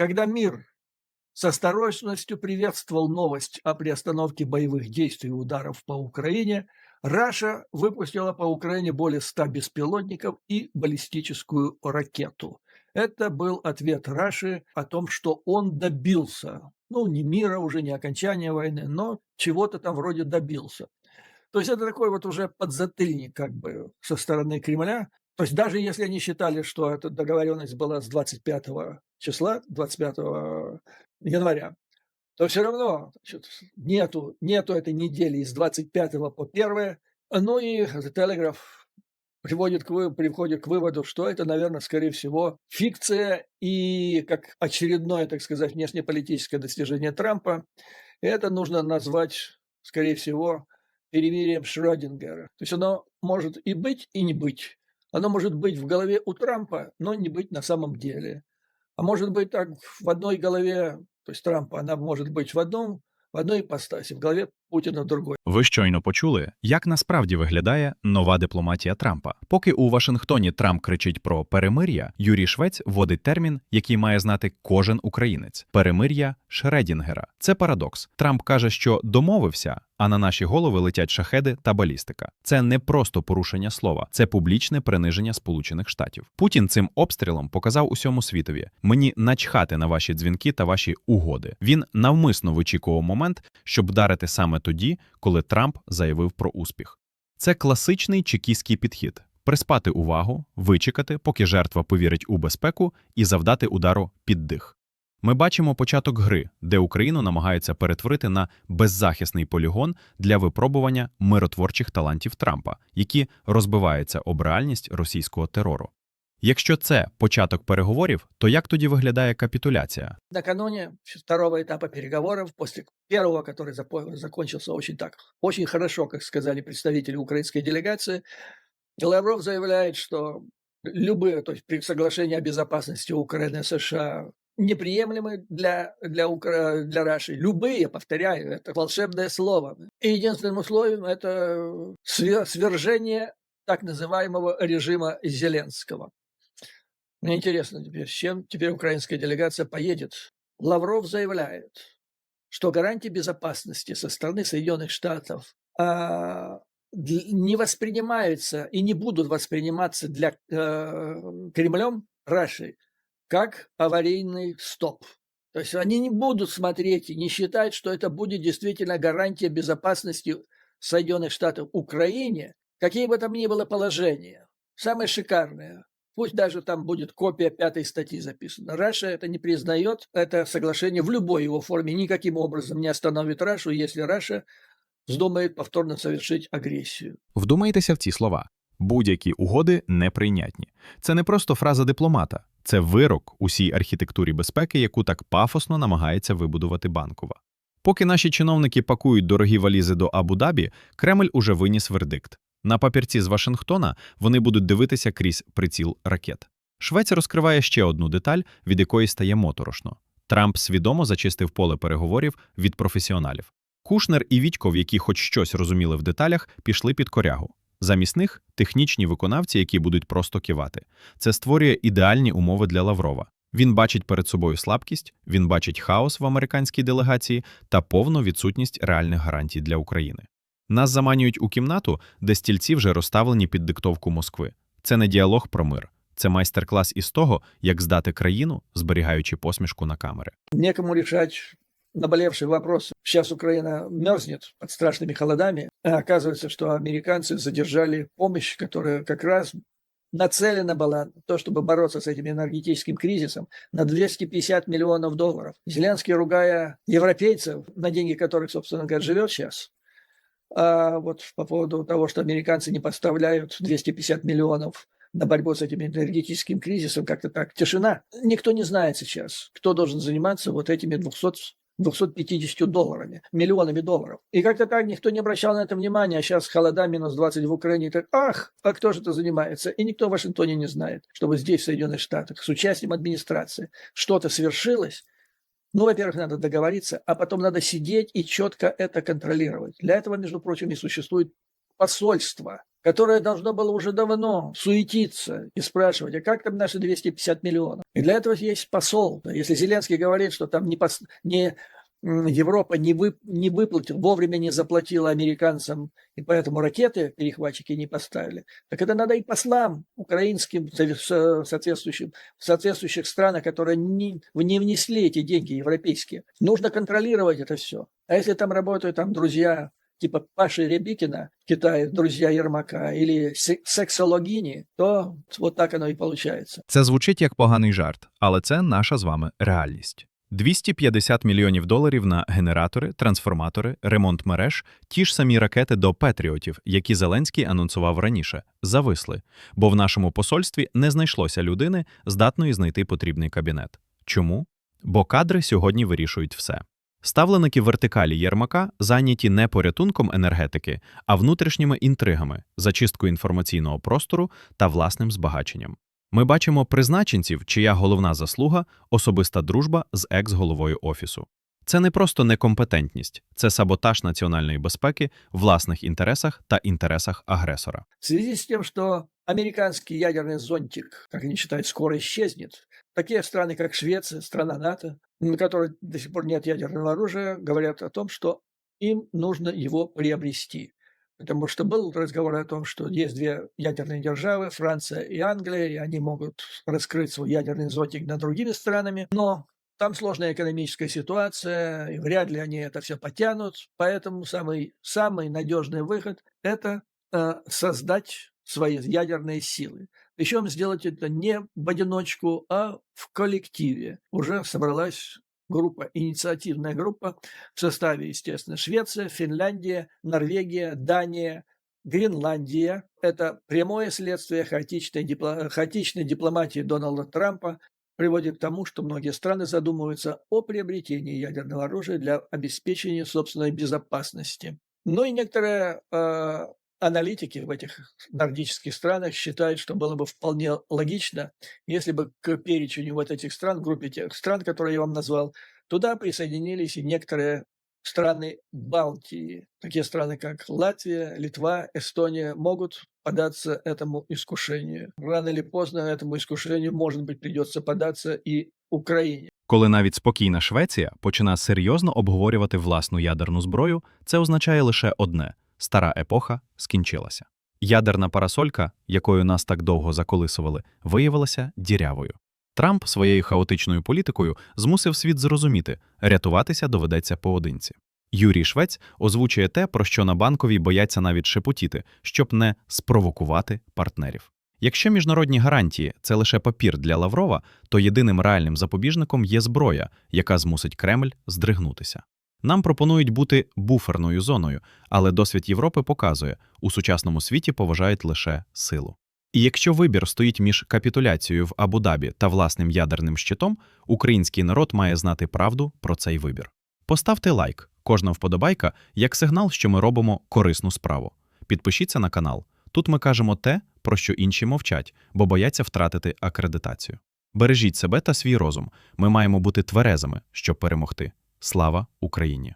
Когда мир с осторожностью приветствовал новость о приостановке боевых действий и ударов по Украине, Раша выпустила по Украине более 100 беспилотников и баллистическую ракету. Это был ответ Раши о том, что он добился, ну, не мира уже, не окончания войны, но чего-то там вроде добился. То есть это такой вот уже подзатыльник как бы со стороны Кремля. То есть даже если они считали, что эта договоренность была с 25 числа, 25 января, то все равно значит, нету, нету этой недели из 25 по 1. Ну и Телеграф приводит к, приходит к выводу, что это, наверное, скорее всего, фикция и как очередное, так сказать, внешнеполитическое достижение Трампа. Это нужно назвать, скорее всего, перемирием Шрёдингера. То есть оно может и быть, и не быть. Оно может быть в голове у Трампа, но не быть на самом деле. А может быть так в одной голове, то есть Трампа, она может быть в одном, в одной іпостасі, в голові Путіна в другой. Ви щойно почули, як насправді виглядає нова дипломатія Трампа. Поки у Вашингтоні Трамп кричить про перемир'я, Юрій Швець вводить термін, який має знати кожен українець перемир'я Шредінгера. Це парадокс. Трамп каже, що домовився, а на наші голови летять шахеди та балістика. Це не просто порушення слова, це публічне приниження Сполучених Штатів. Путін цим обстрілом показав усьому світові: мені начхати на ваші дзвінки та ваші угоди. Він навмисно вичікував момент, щоб вдарити саме тоді, коли Трамп заявив про успіх. Це класичний чекістський підхід. Приспати увагу, вичекати, поки жертва повірить у безпеку, і завдати удару під дих. Ми бачимо початок гри, де Україну намагаються перетворити на беззахисний полігон для випробування миротворчих талантів Трампа, які розбиваються об реальність російського терору. Якщо це початок переговорів, то як тоді виглядає капітуляція? Накануне второго этапа переговоров, после первого, который запо- закончился очень так, очень хорошо, как сказали представители украинской делегации, Лавров заявляет, что любые, то есть при соглашении о безопасности Украины и США неприемлемы для, для, Укра... для Раши. Любые, повторяю, это волшебное слово. И единственным условием это свер- свержение так называемого режима Зеленского. Мне интересно теперь, с чем теперь украинская делегация поедет. Лавров заявляет, что гарантии безопасности со стороны Соединенных Штатов а, не воспринимаются и не будут восприниматься для э, Кремлем, Рашей, как аварийный стоп. То есть они не будут смотреть и не считать, что это будет действительно гарантия безопасности Соединенных Штатов Украине, какие бы там ни было положения. Самое шикарное. Пусть даже там будет копия пятой статьи записана. Раша это не признает, это соглашение в любой его форме никаким образом не остановит Рашу, если Раша вздумает повторно совершить агрессию. Вдумайтеся в ці слова: будь-які угоди неприйнятні. Це не просто фраза дипломата, це вирок усій архітектурі безпеки, яку так пафосно намагається вибудувати банкова. Поки наші чиновники пакують дорогі валізи до Абу-Дабі, Кремль уже виніс вердикт. На папірці з Вашингтона вони будуть дивитися крізь приціл ракет. Швець розкриває ще одну деталь, від якої стає моторошно. Трамп свідомо зачистив поле переговорів від професіоналів. Кушнер і Вітьков, які хоч щось розуміли в деталях, пішли під корягу. Замість них технічні виконавці, які будуть просто кивати. Це створює ідеальні умови для Лаврова. Він бачить перед собою слабкість, він бачить хаос в американській делегації та повну відсутність реальних гарантій для України. Нас заманюють у кімнату, де стільці вже розставлені під диктовку Москви. Це не діалог про мир, це майстер-клас із того, як здати країну, зберігаючи посмішку на камери. Некому решать наболевший вопрос. Сейчас Украина мерзнет под страшными холодами. А оказывается, что американцы задержали помощь, которая как раз нацелена была на то, чтобы бороться с этим энергетическим кризисом, на 250 миллионов долларов. Зеленский, ругая европейцев, на деньги которых, собственно говоря, живет сейчас, а вот по поводу того, что американцы не поставляют 250 миллионов на борьбу с этим энергетическим кризисом, как-то так, тишина. Никто не знает сейчас, кто должен заниматься вот этими 200 250 долларами, миллионами долларов. И как-то так никто не обращал на это внимания, а сейчас холода минус 20 в Украине. Так, ах, а кто же это занимается? И никто в Вашингтоне не знает, чтобы здесь, в Соединенных Штатах, с участием администрации что-то свершилось. Ну, во-первых, надо договориться, а потом надо сидеть и четко это контролировать. Для этого, между прочим, и существует посольство которое должно было уже давно суетиться и спрашивать, а как там наши 250 миллионов? И для этого есть посол. Если Зеленский говорит, что там не, пос, не Европа не, вы, не выплатила, вовремя не заплатила американцам, и поэтому ракеты перехватчики не поставили. Так это надо и послам украинским соответствующим, в соответствующих странах, которые не, не внесли эти деньги европейские. Нужно контролировать это все. А если там работают там друзья типа Паши Рябикина в Китае, друзья Ермака, или сексологині, то вот так оно і получается. Це звучить як поганий жарт, але це наша з вами реальність. 250 мільйонів доларів на генератори, трансформатори, ремонт мереж, ті ж самі ракети до Петріотів, які Зеленський анонсував раніше, зависли, бо в нашому посольстві не знайшлося людини, здатної знайти потрібний кабінет. Чому? Бо кадри сьогодні вирішують все. Ставленики вертикалі Єрмака зайняті не порятунком енергетики, а внутрішніми інтригами, зачисткою інформаційного простору та власним збагаченням. Ми бачимо призначенців, чия головна заслуга особиста дружба з екс-головою офісу. Це не просто некомпетентність, це саботаж національної безпеки, власних інтересах та інтересах агресора. В связи с тем, что американский ядерный зонтик, как они считают, скоро исчезнет, такие страны, как Швеция, страна НАТО, на которой до сих пор нет ядерного оружия, говорят о том, что им нужно его приобрести. Потому что был разговор о том, что есть две ядерные державы, Франция и Англия, и они могут раскрыть свой ядерный зонтик над другими странами. Но там сложная экономическая ситуация, и вряд ли они это все потянут. Поэтому самый, самый надежный выход – это э, создать свои ядерные силы. Причем сделать это не в одиночку, а в коллективе. Уже собралась группа, инициативная группа в составе, естественно, Швеция, Финляндия, Норвегия, Дания, Гренландия. Это прямое следствие хаотичной, дипло... хаотичной дипломатии Дональда Трампа, приводит к тому, что многие страны задумываются о приобретении ядерного оружия для обеспечения собственной безопасности. Ну и некоторые э, аналитики в этих нордических странах считают, что было бы вполне логично, если бы к перечню вот этих стран, группе тех стран, которые я вам назвал, туда присоединились и некоторые страны Балтии. Такие страны, как Латвия, Литва, Эстония, могут податься этому искушению. Рано или поздно этому искушению, может быть, придется податься и Україні. Коли навіть спокійна Швеція починає серйозно обговорювати власну ядерну зброю, це означає лише одне стара епоха скінчилася. Ядерна парасолька, якою нас так довго заколисували, виявилася дірявою. Трамп своєю хаотичною політикою змусив світ зрозуміти, рятуватися доведеться поодинці. Юрій Швець озвучує те, про що на банковій бояться навіть шепотіти, щоб не спровокувати партнерів. Якщо міжнародні гарантії це лише папір для Лаврова, то єдиним реальним запобіжником є зброя, яка змусить Кремль здригнутися. Нам пропонують бути буферною зоною, але досвід Європи показує, у сучасному світі поважають лише силу. І якщо вибір стоїть між капітуляцією в Абу-Дабі та власним ядерним щитом, український народ має знати правду про цей вибір. Поставте лайк, кожна вподобайка як сигнал, що ми робимо корисну справу. Підпишіться на канал. Тут ми кажемо те, про що інші мовчать, бо бояться втратити акредитацію. Бережіть себе та свій розум. Ми маємо бути тверезими, щоб перемогти. Слава Україні!